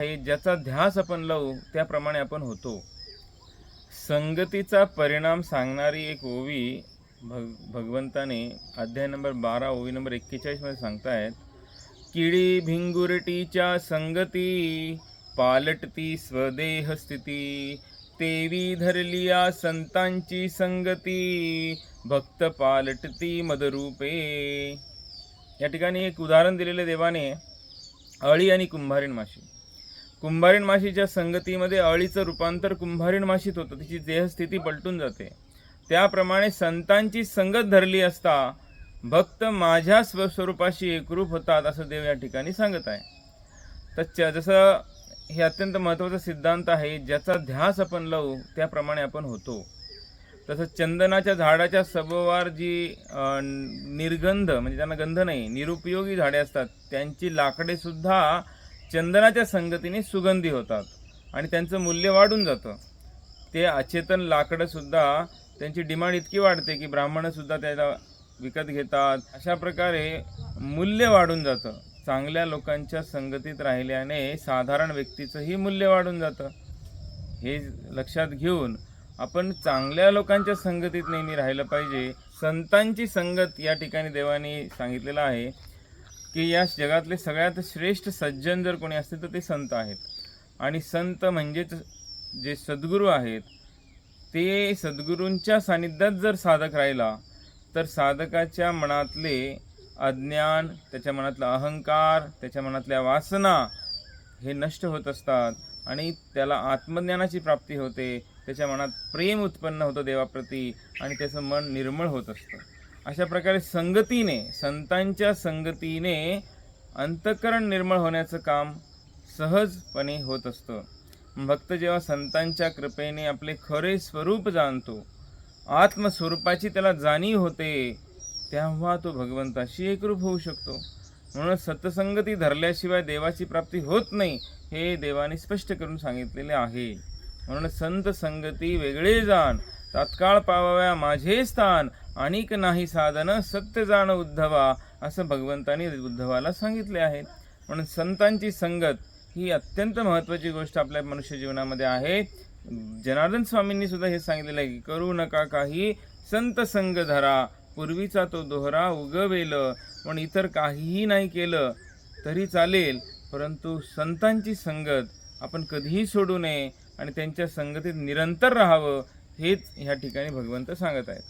आहे ज्याचा ध्यास आपण लावू त्याप्रमाणे आपण होतो. संगतीचा परिणाम सांगणारी एक ओवी भग भगवंताने अध्याय नंबर बारा ओवी नंबर एक्केचाळीसमध्ये सांगतायत किडी भिंगुरटीच्या संगती पालटती स्वदेह स्थिती तेवी धरलिया संतांची संगती भक्त पालटती मदरूपे. या ठिकाणी एक उदाहरण दिलेले देवाने अळी आणि कुंभारीण माशी. कुंभारीण माशीच्या संगतीमध्ये अळीचं रूपांतर कुंभारीण माशीत होतं. तिची देहस्थिती पलटून जाते. त्याप्रमाणे संतांची संगत धरली असता भक्त माझ्या स्वस्वरूपाशी एकरूप होतात असं देव या ठिकाणी सांगत आहे. तर जसं हे अत्यंत महत्त्वाचा सिद्धांत आहे ज्याचा ध्यास आपण लावू त्याप्रमाणे आपण होतो. तसं चंदनाच्या झाडाच्या सभोवार जी निर्गंध म्हणजे त्यांना गंध नाही निरुपयोगी झाडे असतात त्यांची लाकडे सुद्धा चंदनाच्या संगतीने सुगंधी होतात आणि त्यांचं मूल्य वाढून जातं. ते अचेतन लाकडंसुद्धा त्यांची डिमांड इतकी वाढते की ब्राह्मणंसुद्धा त्याला विकत घेतात. अशा प्रकारे मूल्य वाढून जातं. चांगल्या लोकांच्या संगतीत राहिल्याने साधारण व्यक्तीचंही मूल्य वाढून जातं. हे लक्षात घेऊन आपण चांगल्या लोकांच्या संगतीत नेहमी राहिलं पाहिजे. संतांची संगत या ठिकाणी देवाने सांगितलेलं आहे. की या जगातले सगळ्यात श्रेष्ठ सज्जन जर कोणी असतील तर ते संत आहेत. आणि संत म्हणजेच जे सद्गुरू आहेत ते सद्गुरूंच्या सानिध्यात जर साधक राहिला तर साधकाच्या मनातले अज्ञान त्याच्या मनातला अहंकार त्याच्या मनातल्या वासना हे नष्ट होत असतात आणि त्याला आत्मज्ञानाची प्राप्ती होते. त्याच्या मनात प्रेम उत्पन्न होतं देवाप्रती आणि त्याचं मन निर्मळ होत असतं. अशा प्रकारे संगतीने संतांच्या संगतीने अंतःकरण निर्मळ होण्याचं काम सहजपणे होत असतं. भक्त जेव्हा संतांच्या कृपेने आपले खरे स्वरूप जाणतो आत्मस्वरूपाची त्याला जाणीव होते तेव्हा तो भगवंताशी एकरूप होऊ शकतो. म्हणून सतसंगती धरल्याशिवाय देवाची प्राप्ती होत नाही हे देवाने स्पष्ट करून सांगितलेले आहे. म्हणून संत संगती वेगळे जाण तात्काळ पावाव्या माझे स्थान आणिक नाही साधन सत्य जाण उद्धवा असं भगवंतानी उद्धवाला सांगितले आहे. म्हणून संतांची संगत ही अत्यंत महत्त्वाची गोष्ट आपल्या मनुष्य जीवनामध्ये आहे. जनार्दन स्वामींनी सुद्धा हे सांगितलेलं आहे की करू नका काही संत संग धरा पूर्वीचा तो दोहरा उगवेल. पण इतर काहीही नाही केलं तरी चालेल परंतु संतांची संगत आपण कधीही सोडू नये आणि त्यांच्या संगतीत निरंतर राहावं हेच ह्या ठिकाणी भगवंत सांगत आहेत.